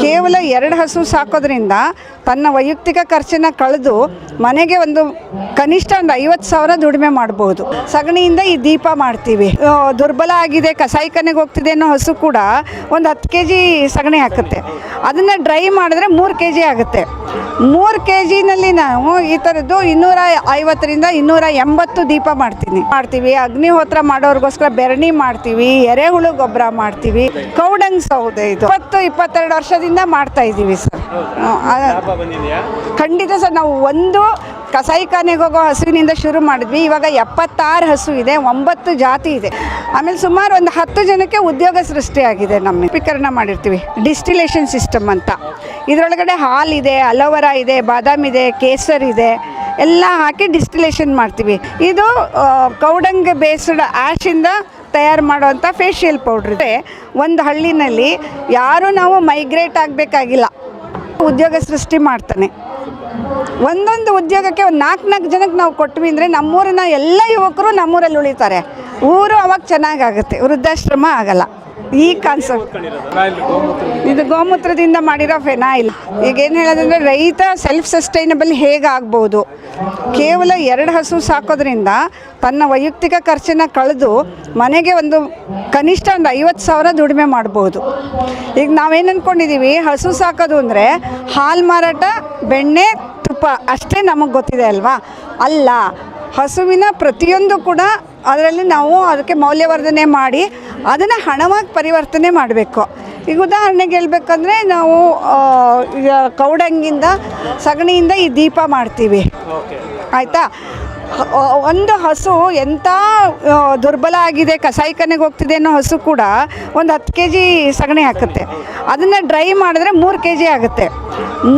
ಕೇವಲ ಎರಡು ಹಸು ಸಾಕೋದ್ರಿಂದ ತನ್ನ ವೈಯಕ್ತಿಕ ಖರ್ಚನ್ನು ಕಳೆದು ಮನೆಗೆ ಒಂದು ಕನಿಷ್ಠ ಒಂದು ಐವತ್ತು ಸಾವಿರ ದುಡಿಮೆ ಮಾಡ್ಬೋದು. ಸಗಣಿಯಿಂದ ಈ ದೀಪ ಮಾಡ್ತೀವಿ. ದುರ್ಬಲ ಆಗಿದೆ ಕಸಾಯಿಖಾನೆಗೆ ಹೋಗ್ತಿದೆ ಅನ್ನೋ ಹಸು ಕೂಡ ಒಂದು ಹತ್ತು ಕೆ ಜಿ ಸಗಣಿ ಹಾಕುತ್ತೆ. ಅದನ್ನು ಡ್ರೈ ಮಾಡಿದ್ರೆ ಮೂರು ಕೆ ಜಿ ಆಗುತ್ತೆ. ಮೂರು ಕೆ ಜಿನಲ್ಲಿ ನಾವು ಈ ಥರದ್ದು ಇನ್ನೂರ ಐವತ್ತರಿಂದ ಇನ್ನೂರ ಎಂಬತ್ತು ದೀಪ ಮಾಡ್ತೀನಿ. ಮಾಡ್ತೀವಿ ಅಗ್ನಿಹೋತ್ರ ಮಾಡೋರಿಗೋಸ್ಕರ ಬೆರಣಿ ಮಾಡ್ತೀವಿ, ಎರೆಹುಳು ಗೊಬ್ಬರ ಮಾಡ್ತೀವಿ. ಕೌಡಂಗ್ ಸೌದೆ ಇದು. ಇಪ್ಪತ್ತು, ಇಪ್ಪತ್ತೆರಡು ವರ್ಷದಿಂದ ಮಾಡ್ತಾ ಇದ್ದೀವಿ ಸರ್. ಖಂಡಿತ ಸರ್, ನಾವು ಒಂದು ಕಸಾಯಿಖಾನೆಗೆ ಹೋಗೋ ಹಸುವಿನಿಂದ ಶುರು ಮಾಡಿದ್ವಿ. ಇವಾಗ ಎಪ್ಪತ್ತಾರು ಹಸು ಇದೆ, ಒಂಬತ್ತು ಜಾತಿ ಇದೆ. ಆಮೇಲೆ ಸುಮಾರು ಒಂದು ಹತ್ತು ಜನಕ್ಕೆ ಉದ್ಯೋಗ ಸೃಷ್ಟಿಯಾಗಿದೆ ನಮ್ಮ ಸ್ವೀಕರಣ ಮಾಡಿರ್ತೀವಿ. ಡಿಸ್ಟಿಲೇಷನ್ ಸಿಸ್ಟಮ್ ಅಂತ. ಇದರೊಳಗಡೆ ಹಾಲಿದೆ ಅಲೋವೆರಾ ಇದೆ, ಬಾದಾಮ್ ಇದೆ, ಕೇಸರ್ ಇದೆ. ಎಲ್ಲ ಹಾಕಿ ಡಿಸ್ಟಿಲೇಷನ್ ಮಾಡ್ತೀವಿ. ಇದು ಕೌಡಂಗ ಕೌಡಂಗ್ ಬೇಸ್ಡ್ ಆ್ಯಶಿಂದ ತಯಾರು ಮಾಡುವಂಥ ಫೇಶಿಯಲ್ ಪೌಡ್ರ್ ಇದೆ. ಒಂದು ಹಳ್ಳಿನಲ್ಲಿ ಯಾರೂ ನಾವು ಮೈಗ್ರೇಟ್ ಆಗಬೇಕಾಗಿಲ್ಲ. ಉದ್ಯೋಗ ಸೃಷ್ಟಿ ಮಾಡ್ತಾನೆ. ಒಂದೊಂದು ಉದ್ಯೋಗಕ್ಕೆ ಒಂದು ನಾಲ್ಕು ನಾಲ್ಕು ಜನಕ್ಕೆ ನಾವು ಕೊಟ್ವಿ ಅಂದರೆ ನಮ್ಮೂರಿನ ಎಲ್ಲ ಯುವಕರು ನಮ್ಮೂರಲ್ಲಿ ಉಳಿತಾರೆ. ಊರು ಅವಾಗ ಚೆನ್ನಾಗಾಗುತ್ತೆ, ವೃದ್ಧಾಶ್ರಮ ಆಗಲ್ಲ. ಈ ಕಾನ್ಸೆಪ್ಟ್ ಇದು ಗೋಮೂತ್ರದಿಂದ ಮಾಡಿರೋ ಫೆನಾಯಿಲ್. ಈಗ ಏನು ಹೇಳೋದಂದ್ರೆ ರೈತ ಸೆಲ್ಫ್ ಸಸ್ಟೈನಬಲ್ ಹೇಗಾಗ್ಬೋದು ಕೇವಲ ಎರಡು ಹಸು ಸಾಕೋದ್ರಿಂದ ತನ್ನ ವೈಯಕ್ತಿಕ ಖರ್ಚನ್ನ ಕಳೆದು ಮನೆಗೆ ಒಂದು ಕನಿಷ್ಠ ಒಂದು ಐವತ್ತು ಸಾವಿರ ದುಡಿಮೆ ಮಾಡ್ಬೋದು. ಈಗ ನಾವೇನು ಅಂದ್ಕೊಂಡಿದ್ದೀವಿ ಹಸು ಸಾಕೋದು ಅಂದರೆ ಹಾಲು ಮಾರಾಟ, ಬೆಣ್ಣೆ, ತುಪ್ಪ, ಅಷ್ಟೇ ನಮಗೆ ಗೊತ್ತಿದೆ ಅಲ್ವಾ? ಅಲ್ಲ, ಹಸುವಿನ ಪ್ರತಿಯೊಂದು ಕೂಡ ಅದರಲ್ಲಿ ನಾವು ಅದಕ್ಕೆ ಮೌಲ್ಯವರ್ಧನೆ ಮಾಡಿ ಅದನ್ನು ಹಣವಾಗಿ ಪರಿವರ್ತನೆ ಮಾಡಬೇಕು. ಈಗ ಉದಾಹರಣೆಗೆ ಹೇಳ್ಬೇಕಂದ್ರೆ ನಾವು ಕೌಡಂಗಿಂದ ಸಗಣಿಯಿಂದ ಈ ದೀಪ ಮಾಡ್ತೀವಿ. ಆಯಿತಾ? ಒಂದು ಹಸು ಎಂಥ ದುರ್ಬಲ ಆಗಿದೆ ಕಸಾಯಿಖಾನೆಗೆ ಹೋಗ್ತಿದೆ ಅನ್ನೋ ಹಸು ಕೂಡ ಒಂದು ಹತ್ತು ಕೆ ಜಿ ಸಗಣಿ ಹಾಕುತ್ತೆ. ಅದನ್ನು ಡ್ರೈ ಮಾಡಿದ್ರೆ ಮೂರು ಕೆ ಜಿ ಆಗುತ್ತೆ.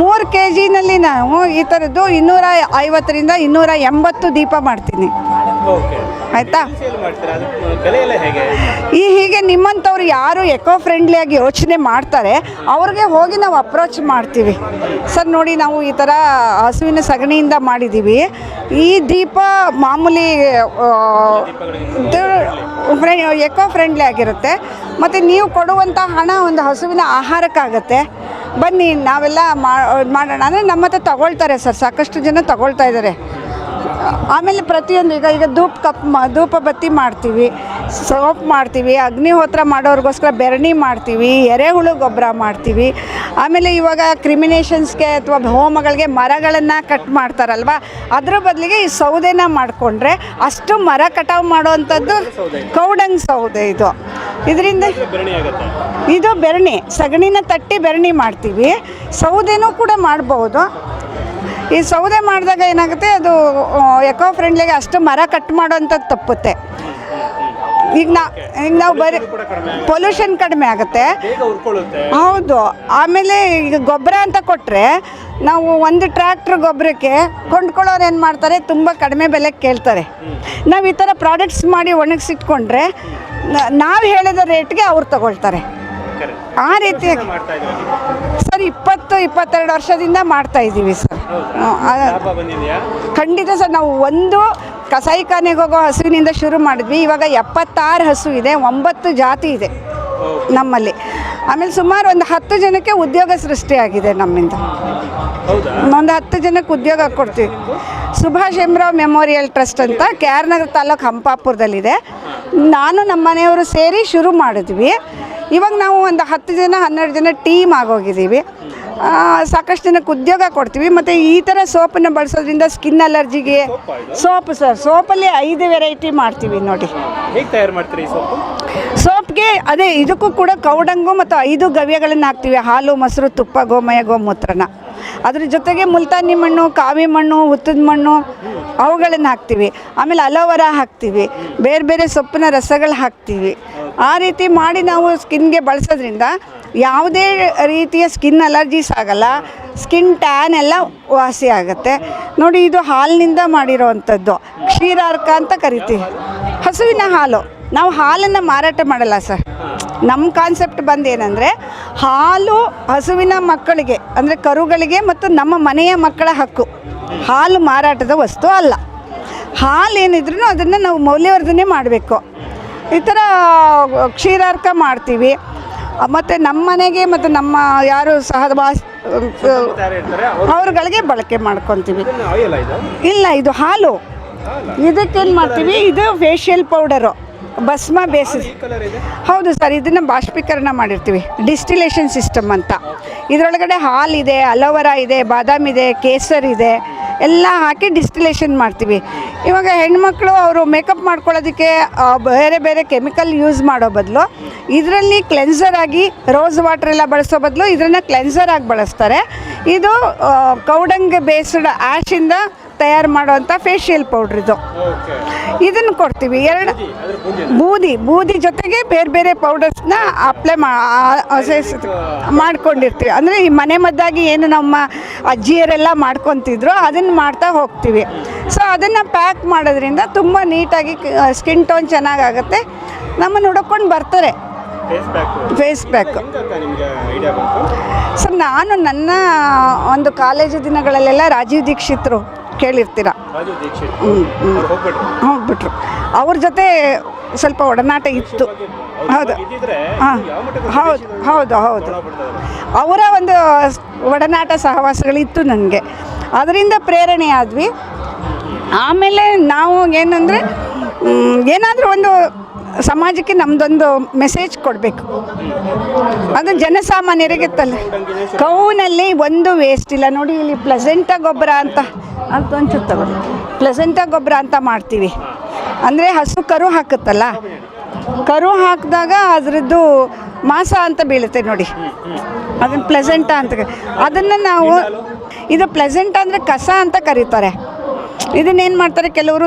ಮೂರು ಕೆ ಜಿನಲ್ಲಿ ನಾವು ಈ ಥರದ್ದು ಇನ್ನೂರ ಐವತ್ತರಿಂದ ಇನ್ನೂರ ಎಂಬತ್ತು ದೀಪ ಮಾಡ್ತೀನಿ. ಆಯಿತಾ? ಈ ಹೀಗೆ ನಿಮ್ಮಂಥವ್ರು ಯಾರು ಎಕೋ ಫ್ರೆಂಡ್ಲಿಯಾಗಿ ಯೋಚನೆ ಮಾಡ್ತಾರೆ ಅವ್ರಿಗೆ ಹೋಗಿ ನಾವು ಅಪ್ರೋಚ್ ಮಾಡ್ತೀವಿ. ಸರ್ ನೋಡಿ ನಾವು ಈ ಥರ ಹಸುವಿನ ಸಗಣಿಯಿಂದ ಮಾಡಿದ್ದೀವಿ. ಈ ದೀಪ ಮಾಮೂಲಿ ಎಕೋ ಫ್ರೆಂಡ್ಲಿ ಆಗಿರುತ್ತೆ. ಮತ್ತು ನೀವು ಕೊಡುವಂಥ ಹಣ ಒಂದು ಹಸುವಿನ ಆಹಾರಕ್ಕಾಗತ್ತೆ. ಬನ್ನಿ ನಾವೆಲ್ಲ ಮಾಡೋಣ. ಅಂದರೆ ನಮ್ಮ ಹತ್ರ ತಗೊಳ್ತಾರೆ ಸರ್ ಸಾಕಷ್ಟು ಜನ ತಗೊಳ್ತಾ ಇದ್ದಾರೆ. ಆಮೇಲೆ ಪ್ರತಿಯೊಂದು ಈಗ ಈಗ ಧೂಪ ಕಪ್ ಧೂಪ ಬತ್ತಿ ಮಾಡ್ತೀವಿ. ಸೋಪ್ ಮಾಡ್ತೀವಿ ಅಗ್ನಿಹೋತ್ರ ಮಾಡೋರಿಗೋಸ್ಕರ ಬೆರಣಿ ಮಾಡ್ತೀವಿ, ಎರೆಹುಳು ಗೊಬ್ಬರ ಮಾಡ್ತೀವಿ. ಆಮೇಲೆ ಇವಾಗ ಕ್ರಿಮಿನೇಷನ್ಸ್ಗೆ ಅಥವಾ ಹೋಮಗಳಿಗೆ ಮರಗಳನ್ನು ಕಟ್ ಮಾಡ್ತಾರಲ್ವ, ಅದ್ರ ಬದಲಿಗೆ ಈ ಸೌದೆನ ಮಾಡಿಕೊಂಡ್ರೆ ಅಷ್ಟು ಮರ ಕಟಾವು ಮಾಡುವಂಥದ್ದು ಕೌಡಂಗ್ ಸೌದೆ ಇದು. ಇದರಿಂದ ಇದು ಬೆರಣಿ, ಸಗಣಿನ ತಟ್ಟಿ ಬೆರಣಿ ಮಾಡ್ತೀವಿ. ಸೌದೆನೂ ಕೂಡ ಮಾಡ್ಬೋದು. ಈ ಸೌದೆ ಮಾಡಿದಾಗ ಏನಾಗುತ್ತೆ ಅದು ಎಕೋ ಫ್ರೆಂಡ್ಲಿಗೆ ಅಷ್ಟು ಮರ ಕಟ್ ಮಾಡೋವಂಥದ್ದು ತಪ್ಪುತ್ತೆ. ಈಗ ನಾ ಈಗ ನಾವು ಬರೀ ಪೊಲ್ಯೂಷನ್ ಕಡಿಮೆ ಆಗುತ್ತೆ. ಹೌದು. ಆಮೇಲೆ ಈಗ ಗೊಬ್ಬರ ಅಂತ ಕೊಟ್ಟರೆ ನಾವು ಒಂದು ಟ್ರ್ಯಾಕ್ಟ್ರ್ ಗೊಬ್ಬರಕ್ಕೆ ಕೊಂಡ್ಕೊಳ್ಳೋರು ಏನು ಮಾಡ್ತಾರೆ ತುಂಬ ಕಡಿಮೆ ಬೆಲೆಗೆ ಕೇಳ್ತಾರೆ. ನಾವು ಈ ಥರ ಪ್ರಾಡಕ್ಟ್ಸ್ ಮಾಡಿ ಒಣಗಿಸಿಟ್ಕೊಂಡ್ರೆ ನಾವು ಹೇಳಿದ ರೇಟ್ಗೆ ಅವ್ರು ತಗೊಳ್ತಾರೆ. ಆ ರೀತಿ ಸರ್ ಇಪ್ಪತ್ತು ಇಪ್ಪತ್ತೆರಡು ವರ್ಷದಿಂದ ಮಾಡ್ತಾ ಇದ್ದೀವಿ ಸರ್. ಖಂಡಿತ ಸರ್ ನಾವು ಒಂದು ಕಸಾಯಿಖಾನೆಗೆ ಹೋಗೋ ಹಸುವಿನಿಂದ ಶುರು ಮಾಡಿದ್ವಿ. ಇವಾಗ ಎಪ್ಪತ್ತಾರು ಹಸು ಇದೆ ಒಂಬತ್ತು ಜಾತಿ ಇದೆ ನಮ್ಮಲ್ಲಿ. ಆಮೇಲೆ ಸುಮಾರು ಒಂದು ಹತ್ತು ಜನಕ್ಕೆ ಉದ್ಯೋಗ ಸೃಷ್ಟಿಯಾಗಿದೆ ನಮ್ಮಿಂದ. ಒಂದು ಹತ್ತು ಜನಕ್ಕೆ ಉದ್ಯೋಗ ಕೊಡ್ತೀವಿ. ಸುಭಾಷ್ ಎಮ್ರಾವ್ ಮೆಮೋರಿಯಲ್ ಟ್ರಸ್ಟ್ ಅಂತ ಕೆ ಆರ್ ನಗರ ತಾಲೂಕು ಹಂಪಾಪುರದಲ್ಲಿದೆ. ನಾನು ನಮ್ಮ ಮನೆಯವರು ಸೇರಿ ಶುರು ಮಾಡಿದ್ವಿ. ಇವಾಗ ನಾವು ಒಂದು ಹತ್ತು ಜನ ಹನ್ನೆರಡು ಜನ ಟೀಮ್ ಆಗೋಗಿದ್ದೀವಿ. ಸಾಕಷ್ಟು ಜನಕ್ಕೆ ಉದ್ಯೋಗ ಕೊಡ್ತೀವಿ. ಮತ್ತು ಈ ಥರ ಸೋಪನ್ನು ಬಳಸೋದ್ರಿಂದ ಸ್ಕಿನ್ ಅಲರ್ಜಿಗೆ ಸೋಪ್ ಸರ್ ಸೋಪಲ್ಲಿ ಐದು ವೆರೈಟಿ ಮಾಡ್ತೀವಿ ನೋಡಿ. ತಯಾರು ಮಾಡ್ತೀರಿ ಸೋಪ್ಗೆ ಅದೇ ಇದಕ್ಕೂ ಕೂಡ ಕೌಡಂಗು ಮತ್ತು ಐದು ಗವ್ಯಗಳನ್ನು ಹಾಕ್ತೀವಿ. ಹಾಲು ಮೊಸರು ತುಪ್ಪ ಗೋಮಯ ಗೋಮೂತ್ರನ. ಅದ್ರ ಜೊತೆಗೆ ಮುಲ್ತಾನಿ ಮಣ್ಣು, ಕಾವಿ ಮಣ್ಣು, ಹುತ್ತದ ಮಣ್ಣು, ಅವುಗಳನ್ನು ಹಾಕ್ತೀವಿ. ಆಮೇಲೆ ಅಲೋವೆರಾ ಹಾಕ್ತೀವಿ. ಬೇರೆ ಬೇರೆ ಸೊಪ್ಪಿನ ರಸಗಳು ಹಾಕ್ತೀವಿ. ಆ ರೀತಿ ಮಾಡಿ ನಾವು ಸ್ಕಿನ್ಗೆ ಬಳಸೋದ್ರಿಂದ ಯಾವುದೇ ರೀತಿಯ ಸ್ಕಿನ್ ಅಲರ್ಜೀಸ್ ಆಗಲ್ಲ. ಸ್ಕಿನ್ ಟ್ಯಾನ್ ಎಲ್ಲ ವಾಸಿ ಆಗುತ್ತೆ. ನೋಡಿ, ಇದು ಹಾಲಿನಿಂದ ಮಾಡಿರೋವಂಥದ್ದು. ಕ್ಷೀರಾರ್ಕ ಅಂತ ಕರಿತೀವಿ. ಹಸುವಿನ ಹಾಲು. ನಾವು ಹಾಲನ್ನು ಮಾರಾಟ ಮಾಡಲ್ಲ ಸರ್. ನಮ್ಮ ಕಾನ್ಸೆಪ್ಟ್ ಬಂದೇನೆಂದರೆ ಹಾಲು ಹಸುವಿನ ಮಕ್ಕಳಿಗೆ ಅಂದರೆ ಕರುಗಳಿಗೆ ಮತ್ತು ನಮ್ಮ ಮನೆಯ ಮಕ್ಕಳ ಹಕ್ಕು. ಹಾಲು ಮಾರಾಟದ ವಸ್ತು ಅಲ್ಲ. ಹಾಲು ಏನಿದ್ರೂ ಅದನ್ನು ನಾವು ಮೌಲ್ಯವರ್ಧನೆ ಮಾಡಬೇಕು. ಈ ಥರ ಕ್ಷೀರಾರ್ಕ ಮಾಡ್ತೀವಿ. ಮತ್ತು ನಮ್ಮ ಮನೆಗೆ ಮತ್ತು ನಮ್ಮ ಯಾರು ಸಹವಾಸ ಅವ್ರಗಳಿಗೆ ಬಳಕೆ ಮಾಡ್ಕೊತೀವಿ. ಇಲ್ಲ ಇದು ಹಾಲು. ಇದಕ್ಕೇನು ಮಾಡ್ತೀವಿ? ಇದು ಫೇಶಿಯಲ್ ಪೌಡರು ಭಸ್ಮ ಬೇಸಿಸ್. ಹೌದು ಸರ್ ಇದನ್ನು ಬಾಷ್ಪೀಕರಣ ಮಾಡಿರ್ತೀವಿ. ಡಿಸ್ಟಿಲೇಷನ್ ಸಿಸ್ಟಮ್ ಅಂತ. ಇದರೊಳಗಡೆ ಹಾಲಿದೆ ಅಲೋವೆರಾ ಇದೆ ಬಾದಾಮಿ ಇದೆ ಕೇಸರ್ ಇದೆ ಎಲ್ಲ ಹಾಕಿ ಡಿಸ್ಟಿಲೇಷನ್ ಮಾಡ್ತೀವಿ. ಇವಾಗ ಹೆಣ್ಮಕ್ಳು ಅವರು ಮೇಕಪ್ ಮಾಡ್ಕೊಳ್ಳೋದಕ್ಕೆ ಬೇರೆ ಬೇರೆ ಕೆಮಿಕಲ್ ಯೂಸ್ ಮಾಡೋ ಬದಲು ಇದರಲ್ಲಿ ಕ್ಲೆನ್ಸರ್ ಆಗಿ ರೋಸ್ ವಾಟರ್ ಎಲ್ಲ ಬಳಸೋ ಬದಲು ಇದನ್ನು ಕ್ಲೆನ್ಸರ್ ಆಗಿ ಬಳಸ್ತಾರೆ. ಇದು ಕೌಡಂಗ್ ಬೇಸ್ಡ್ ಆ್ಯಶಿಂದ ತಯಾರು ಮಾಡುವಂಥ ಫೇಶಿಯಲ್ ಪೌಡ್ರ್ ಇದು. ಇದನ್ನು ಕೊಡ್ತೀವಿ. ಎರಡು ಬೂದಿ ಬೂದಿ ಜೊತೆಗೆ ಬೇರೆ ಬೇರೆ ಪೌಡರ್ಸ್ನ ಅಪ್ಲೈ ಮಾಡ್ಕೊಂಡಿರ್ತೀವಿ. ಅಂದರೆ ಈ ಮನೆ ಮದ್ದಾಗಿ ಏನು ನಮ್ಮ ಅಜ್ಜಿಯರೆಲ್ಲ ಮಾಡ್ಕೊತಿದ್ರು ಅದನ್ನು ಮಾಡ್ತಾ ಹೋಗ್ತೀವಿ. ಸೊ ಅದನ್ನು ಪ್ಯಾಕ್ ಮಾಡೋದ್ರಿಂದ ತುಂಬ ನೀಟಾಗಿ ಸ್ಕಿನ್ ಟೋನ್ ಚೆನ್ನಾಗಾಗುತ್ತೆ. ನಮ್ಮನ್ನು ಹುಡ್ಕೊಂಡು ಬರ್ತಾರೆ. ಫೇಸ್ ಪ್ಯಾಕ್ ಸರ್ ನಾನು ನನ್ನ ಒಂದು ಕಾಲೇಜು ದಿನಗಳಲ್ಲೆಲ್ಲ ರಾಜೀವ್ ದೀಕ್ಷಿತ್ರು. ಕೇಳಿರ್ತೀರ. ಹ್ಞೂ ಅವ್ರು ಹೋಗ್ಬಿಟ್ರು. ಅವ್ರ ಜೊತೆ ಸ್ವಲ್ಪ ಒಡನಾಟ ಇತ್ತು. ಹೌದು. ಹಾಂ. ಹೌದು ಹೌದು ಹೌದು. ಅವರ. ಒಂದು ಒಡನಾಟ ಸಹವಾಸಗಳಿತ್ತು ನನಗೆ. ಅದರಿಂದ ಪ್ರೇರಣೆ ಆದ್ವಿ. ಆಮೇಲೆ ನಾವು ಏನಂದರೆ ಏನಾದರೂ ಒಂದು ಸಮಾಜಕ್ಕೆ ನಮ್ಮದೊಂದು ಮೆಸೇಜ್ ಕೊಡಬೇಕು. ಅದು ಜನಸಾಮಾನ್ಯರಿಗೆ ತಲೆ ಕೌನಲ್ಲಿ ಒಂದು ವೇಸ್ಟ್ ಇಲ್ಲ. ನೋಡಿ ಇಲ್ಲಿ ಪ್ಲೆಸೆಂಟ ಗೊಬ್ಬರ ಅಂತ ಅಂತ ಅನ್ಸುತ್ತವ ಪ್ಲೆಸೆಂಟ ಗೊಬ್ಬರ ಅಂತ ಮಾಡ್ತೀವಿ. ಅಂದರೆ ಹಸು ಕರು ಹಾಕುತ್ತಲ್ಲ. ಕರು ಹಾಕಿದಾಗ ಅದರದ್ದು ಮಾಸ ಅಂತ ಬೀಳುತ್ತೆ ನೋಡಿ. ಅದನ್ನು ಪ್ಲೆಸೆಂಟ ಅಂತ ಅದನ್ನು ನಾವು, ಇದು ಪ್ಲೆಸೆಂಟ ಅಂದರೆ ಕಸ ಅಂತ ಕರೀತಾರೆ. ಇದನ್ನೇನು ಮಾಡ್ತಾರೆ? ಕೆಲವರು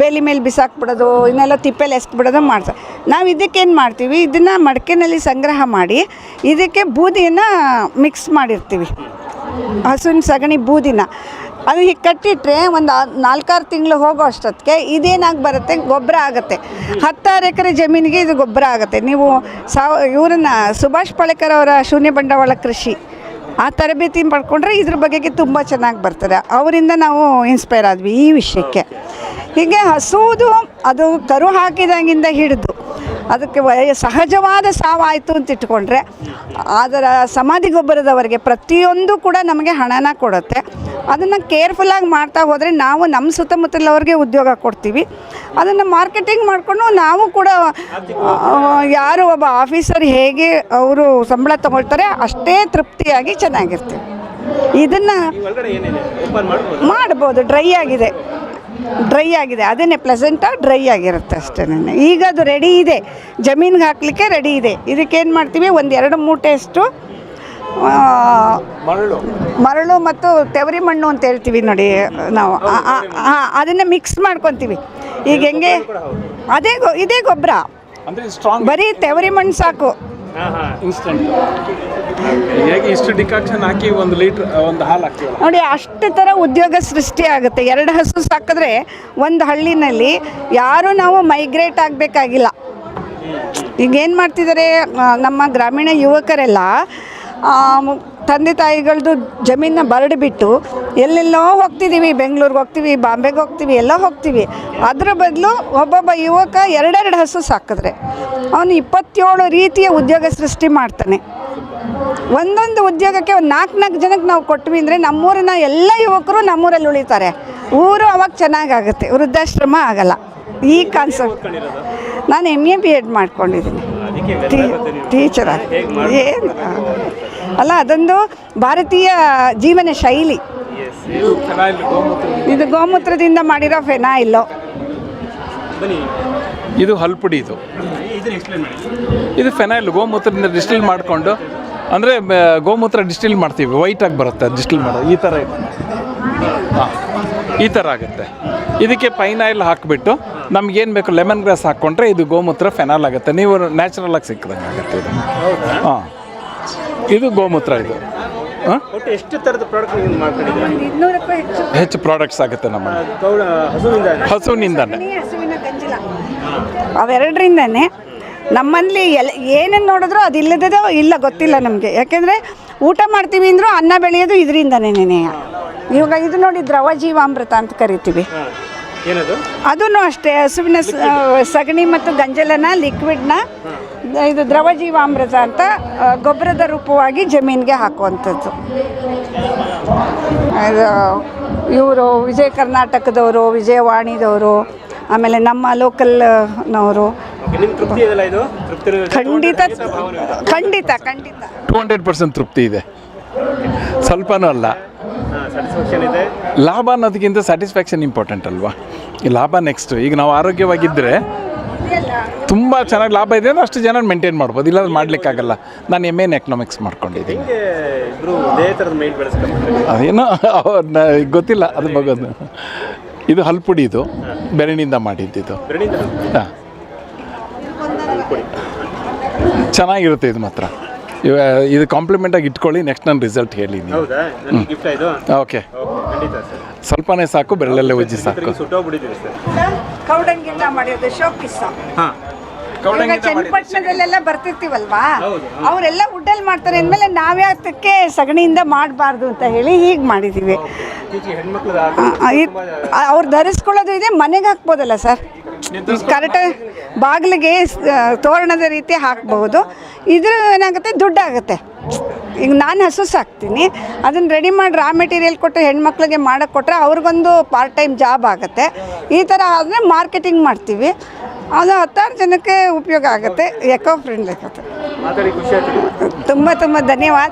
ಬೇಲಿ ಮೇಲೆ ಬಿಸಾಕ್ಬಿಡೋದು, ಇನ್ನೆಲ್ಲ ತಿಪ್ಪೆಲಿ ಎಸ್ಬಿಡೋದು ಮಾಡ್ತಾರೆ ನಾವು ಇದಕ್ಕೇನು ಮಾಡ್ತೀವಿ? ಇದನ್ನು ಮಡಕೆನಲ್ಲಿ ಸಂಗ್ರಹ ಮಾಡಿ, ಇದಕ್ಕೆ ಬೂದಿಯನ್ನು ಮಿಕ್ಸ್ ಮಾಡಿರ್ತೀವಿ. ಹಸುವಿನ ಸಗಣಿ ಬೂದಿನ. ಅದು ಹೀಗೆ ಕಟ್ಟಿಟ್ರೆ ಒಂದು ನಾಲ್ಕಾರು ತಿಂಗಳು ಹೋಗೋ ಅಷ್ಟೊತ್ತಿಗೆ ಇದೇನಾಗಿ ಬರುತ್ತೆ? ಗೊಬ್ಬರ ಆಗುತ್ತೆ. ಹತ್ತಾರು ಎಕರೆ ಜಮೀನಿಗೆ ಇದು ಗೊಬ್ಬರ ಆಗುತ್ತೆ. ನೀವು ಸಾವ, ಇವರನ್ನ ಸುಭಾಷ್ ಪಳೇಕರ್ ಅವರ ಶೂನ್ಯ ಬಂಡವಾಳ ಕೃಷಿ. ಆ ತರಬೇತಿ ಪಡ್ಕೊಂಡ್ರೆ ಇದ್ರ ಬಗೆಗೆ ತುಂಬ ಚೆನ್ನಾಗಿ ಬರ್ತಾರೆ. ಅವರಿಂದ ನಾವು ಇನ್ಸ್ಪೈರ್ ಆದ್ವಿ ಈ ವಿಷಯಕ್ಕೆ. ಹೀಗೆ ಹಸುವುದು ಅದು ಕರು ಹಾಕಿದಾಗಿಂದ ಹಿಡಿದು ಅದಕ್ಕೆ ಸಹಜವಾದ ಸಾವಾಯಿತು ಅಂತ ಇಟ್ಕೊಂಡ್ರೆ ಅದರ ಸಮಾಧಿ ಗೊಬ್ಬರದವರೆಗೆ ಪ್ರತಿಯೊಂದು ಕೂಡ ನಮಗೆ ಹಣನ ಕೊಡುತ್ತೆ. ಅದನ್ನು ಕೇರ್ಫುಲ್ಲಾಗಿ ಮಾಡ್ತಾ ಹೋದರೆ ನಾವು ನಮ್ಮ ಸುತ್ತಮುತ್ತಲವ್ರಿಗೆ ಉದ್ಯೋಗ ಕೊಡ್ತೀವಿ. ಅದನ್ನು ಮಾರ್ಕೆಟಿಂಗ್ ಮಾಡಿಕೊಂಡು ನಾವು ಕೂಡ ಯಾರು ಒಬ್ಬ ಆಫೀಸರ್ ಹೇಗೆ ಅವರು ಸಂಬಳ ತಗೊಳ್ತಾರೆ ಅಷ್ಟೇ ತೃಪ್ತಿಯಾಗಿ ಚೆನ್ನಾಗಿರ್ತೀವಿ. ಇದನ್ನು ಮಾಡ್ಬೋದು? ಡ್ರೈ ಆಗಿದೆ. ಡ್ರೈ ಆಗಿದೆ. ಅದನ್ನೇ ಪ್ಲೆಸೆಂಟಾಗಿ ಡ್ರೈ ಆಗಿರುತ್ತೆ ಅಷ್ಟೇ ಈಗ ಅದು ರೆಡಿ ಇದೆ. ಜಮೀನಿಗೆ ಹಾಕಲಿಕ್ಕೆ ರೆಡಿ ಇದೆ. ಇದಕ್ಕೇನು ಮಾಡ್ತೀವಿ? ಒಂದು ಎರಡು ಮೂಟೆಯಷ್ಟು ಮರಳು. ಮರಳು ಮತ್ತು ತೆವರಿ ಮಣ್ಣು ಅಂತ ಹೇಳ್ತೀವಿ ನೋಡಿ ನಾವು. ಹಾಂ ಅದನ್ನು ಮಿಕ್ಸ್ ಮಾಡ್ಕೊತೀವಿ. ಈಗ ಹೆಂಗೆ? ಅದೇ ಗೊ ಇದೇ ಗೊಬ್ಬರ. ಅಂದರೆ ಸ್ಟ್ರಾಂಗ್ ಬರೀ ತೆವರಿ ಮಣ್ಣು ಸಾಕು. ಹಾಂ ಹಾಂ ಇನ್ಸ್ಟೆಂಟ್ ಹೇಗೆ ಇಷ್ಟು ಡಿಕಾಕ್ಷನ್ ಹಾಕಿ ಒಂದು ಲೀಟ್ರ್ ಒಂದು ಹಾಲು ಹಾಕ್ತೀವಲ್ಲ? ನೋಡಿ ಅಷ್ಟು ಥರ ಉದ್ಯೋಗ ಸೃಷ್ಟಿ ಆಗುತ್ತೆ. ಎರಡು ಹಸು ಸಾಕಿದ್ರೆ ಒಂದು ಹಳ್ಳಿನಲ್ಲಿ ಯಾರೂ ನಾವು ಮೈಗ್ರೇಟ್ ಆಗಬೇಕಾಗಿಲ್ಲ. ಈಗ ಏನು ಮಾಡ್ತಿದ್ದಾರೆ ನಮ್ಮ ಗ್ರಾಮೀಣ ಯುವಕರೆಲ್ಲ ತಂದೆ ತಾಯಿಗಳದ್ದು ಜಮೀನನ್ನ ಬರಡು ಬಿಟ್ಟು ಎಲ್ಲೆಲ್ಲೋ ಹೋಗ್ತಿದ್ದೀವಿ ಬೆಂಗಳೂರಿಗೆ ಹೋಗ್ತೀವಿ, ಬಾಂಬೆಗೆ ಹೋಗ್ತೀವಿ, ಎಲ್ಲ ಹೋಗ್ತೀವಿ. ಅದರ ಬದಲು ಒಬ್ಬೊಬ್ಬ ಯುವಕ ಎರಡೆರಡು ಹಸು ಸಾಕಿದ್ರೆ. ಅವನು ಇಪ್ಪತ್ತೇಳು ರೀತಿಯ ಉದ್ಯೋಗ ಸೃಷ್ಟಿ ಮಾಡ್ತಾನೆ. ಒಂದೊಂದು ಉದ್ಯೋಗಕ್ಕೆ ಒಂದು ನಾಲ್ಕು ನಾಲ್ಕು ಜನಕ್ಕೆ ನಾವು ಕೊಟ್ವಿ ಅಂದರೆ ನಮ್ಮೂರಿನ ಎಲ್ಲ ಯುವಕರು ನಮ್ಮೂರಲ್ಲಿ ಉಳಿತಾರೆ. ಊರು ಅವಾಗ ಚೆನ್ನಾಗಾಗುತ್ತೆ, ವೃದ್ಧಾಶ್ರಮ ಆಗಲ್ಲ. ಈ ಕಾನ್ಸೆಪ್ಟ್. ನಾನು ಎಂ ಎ ಬಿ ಎಡ್ ಮಾಡ್ಕೊಂಡಿದ್ದೀನಿ ಟೀ ಟೀಚರ್ ಏನು? ಅಲ್ಲ ಅದೊಂದು ಭಾರತೀಯ ಜೀವನ ಶೈಲಿ. ಇದು ಗೋಮೂತ್ರದಿಂದ ಮಾಡಿರೋ ಫೆನಾಯಿಲ್ಲು ಇದು ಹಲ್ಪುಡಿ ಇದು. ಇದನ್ನ ಎಕ್ಸ್ಪ್ಲೇನ್ ಮಾಡಿ. ಇದು ಫೆನೈಲ್ ಗೋಮೂತ್ರದಿಂದ ಡಿಸ್ಟಿಲ್ ಮಾಡಿಕೊಂಡು ಅಂದರೆ ಗೋಮೂತ್ರ ಡಿಸ್ಟಿಲ್ ಮಾಡ್ತೀವಿ ವೈಟಾಗಿ ಬರುತ್ತೆ ಡಿಸ್ಟಿಲ್ ಮಾಡೋದು ಈ ಥರ ಇದೆ ಈ ಥರ ಆಗುತ್ತೆ. ಇದಕ್ಕೆ ಪೈನಾಯಿಲ್ ಹಾಕಿಬಿಟ್ಟು ನಮ್ಗೇನು ಬೇಕು ಲೆಮನ್ ಗ್ರಾಸ್ ಹಾಕ್ಕೊಂಡ್ರೆ ಇದು ಗೋಮೂತ್ರ ಫೆನಾಲ್ ಆಗುತ್ತೆ. ನೀವು ನ್ಯಾಚುರಲ್ ಆಗಿ ಸಿಕ್ಕದಂಗೆ ಆಗುತ್ತೆ ಇದು. ಹಾಂ. ಇದು ಗೋಮೂತ್ರ ಇದು. ಎಷ್ಟು ಥರದ ಪ್ರಾಡಕ್ಟ್ ಹೆಚ್ಚು. ಹೆಚ್ಚು ಪ್ರಾಡಕ್ಟ್ಸ್ ಆಗುತ್ತೆ ನಮ್ಮ ಹಸುವಿನಿಂದ ಹಸುವಿನಿಂದನೇ. ಅವೆರಡರಿಂದನೇ. ನಮ್ಮಲ್ಲಿ ಎಲ್ ಏನೇನು ನೋಡಿದ್ರು ಅದು ಇಲ್ಲದೋ ಇಲ್ಲ ಗೊತ್ತಿಲ್ಲ ನಮಗೆ. ಯಾಕೆಂದರೆ ಊಟ ಮಾಡ್ತೀವಿ ಅಂದರೂ ಅನ್ನ ಬೆಳೆಯೋದು ಇದರಿಂದನೇ ಇವಾಗ ಇದು ನೋಡಿ ದ್ರವ ಜೀವಾಮೃತ ಅಂತ ಕರಿತೀವಿ. ಅದೂ ಅಷ್ಟೇ ಹಸುವಿನ ಸಗಣಿ ಮತ್ತು ಗಂಜಲನ ಲಿಕ್ವಿಡ್ನ ಇದು ದ್ರವ ಜೀವಾಮೃತ ಅಂತ ಗೊಬ್ಬರದ ರೂಪವಾಗಿ ಜಮೀನಿಗೆ ಹಾಕುವಂಥದ್ದು. ಇವರು ವಿಜಯ ಕರ್ನಾಟಕದವರು ವಿಜಯವಾಣಿದವರು ಆಮೇಲೆ ನಮ್ಮ ಲೋಕಲ್ನವರು ಓಕೆ ನಿಮ್ಮ ತೃಪ್ತಿ ಇದೆಲ್ಲ ಇದು ಖಂಡಿತ ಖಂಡಿತ ಖಂಡಿತ ಟೂ ಹಂಡ್ರೆಡ್ ಪರ್ಸೆಂಟ್ ತೃಪ್ತಿ ಇದೆ. ಸ್ವಲ್ಪನೂ ಅಲ್ಲ. ಸ್ಯಾಟಿಸ್ಫ್ಯಾಕ್ಷನ್ ಇದೆ. ಲಾಭ ಅನ್ನೋದಕ್ಕಿಂತ ಸ್ಯಾಟಿಸ್ಫ್ಯಾಕ್ಷನ್ ಇಂಪಾರ್ಟೆಂಟ್ ಅಲ್ವಾ? ಈ ಲಾಭ ನೆಕ್ಸ್ಟ್ ಈಗ ನಾವು ಆರೋಗ್ಯವಾಗಿದ್ದರೆ ತುಂಬ ಚೆನ್ನಾಗಿ ಲಾಭ ಇದೆ ಅಂದರೆ ಅಷ್ಟು ಜನ ಮೇಂಟೈನ್ ಮಾಡ್ಬೋದು. ಇಲ್ಲ ಮಾಡಲಿಕ್ಕಾಗಲ್ಲ. ನಾನು ಎಂ ಎನ್ ಎಕನಾಮಿಕ್ಸ್ ಮಾಡ್ಕೊಂಡಿದ್ದೀನಿ. ಅದೇನೋ ಗೊತ್ತಿಲ್ಲ ಅದು ಬಗೋದು ಇದು ಹಲ್ಪುಡಿ ಇದು. ಬೆರಣಿಂದ ಮಾಡಿದ್ದಿದ್ದು ಬೆರಣಿಂದ ಹಾಂ ಚೆನ್ನಾಗಿರುತ್ತೆ ಇದು ಮಾತ್ರ. ಇದು ಇದು ಕಾಂಪ್ಲಿಮೆಂಟಾಗಿ ಇಟ್ಕೊಳ್ಳಿ ನೆಕ್ಸ್ಟ್ ನಾನು ರಿಸಲ್ಟ್ ಹೇಳಿ ನೀವು. ಹೌದಾ? ನನಗೆ ಗಿಫ್ಟ್ ಆಯ್ತು ಓಕೆ ಓಕೆ. ಖಂಡಿತ ಸರ್. ಸ್ವಲ್ಪನೇ ಸಾಕು ಬೆರಳಲ್ಲೇ ಉಜ್ಜಿ ಸಾಕು. ಸುಟ್ಟೋಗ್ಬಿಟ್ಟಿದ್ದೀವಿ ಸರ್. ಕೌಡಂಗಿಂದ ಮಾಡಿರೋದು ಶೋಪಿಸ್ ಹಾಂ. ಇವಾಗ ಚನ್ನಪಟ್ಟಣದಲ್ಲೆಲ್ಲ ಬರ್ತಿರ್ತೀವಲ್ವಾ? ಹೌದು, ಅವರೆಲ್ಲ ವುಡ್ಡಲ್ಲಿ ಮಾಡ್ತಾರೆ ಅಂದಮೇಲೆ ನಾವ್ಯಾತಕ್ಕೆ ಸಗಣಿಯಿಂದ ಮಾಡಬಾರ್ದು ಅಂತ ಹೇಳಿ ಹೀಗೆ ಮಾಡಿದ್ದೀವಿ. ಅವ್ರು ಧರಿಸ್ಕೊಳ್ಳೋದು ಇದೆ ಮನೆಗೆ ಹಾಕ್ಬೋದಲ್ಲ ಸರ್? ಕರೆಕ್ಟಾಗಿ ಬಾಗಿಲಿಗೆ ತೋರಣದ ರೀತಿ ಹಾಕಬಹುದು. ಇದ್ರ ಏನಾಗುತ್ತೆ ದುಡ್ಡಾಗುತ್ತೆ. ಈಗ ನಾನು ಹಸು ಸಾಕ್ತೀನಿ ಅದನ್ನು ರೆಡಿ ಮಾಡಿ ರಾ ಮೆಟೀರಿಯಲ್ ಕೊಟ್ಟು ಹೆಣ್ಮಕ್ಳಿಗೆ ಮಾಡಕ್ಕೆ ಕೊಟ್ಟರೆ ಅವ್ರಿಗೊಂದು ಪಾರ್ಟ್ ಟೈಮ್ ಜಾಬ್ ಆಗುತ್ತೆ. ಈ ಥರ ಆದರೆ ಮಾರ್ಕೆಟಿಂಗ್ ಮಾಡ್ತೀವಿ. ಅದು ಹತ್ತಾರು ಜನಕ್ಕೆ ಉಪಯೋಗ ಆಗುತ್ತೆ ಎಕೋ ಫ್ರೆಂಡ್ಲಿ ಆಗುತ್ತೆ ತುಂಬ ತುಂಬ ಧನ್ಯವಾದ.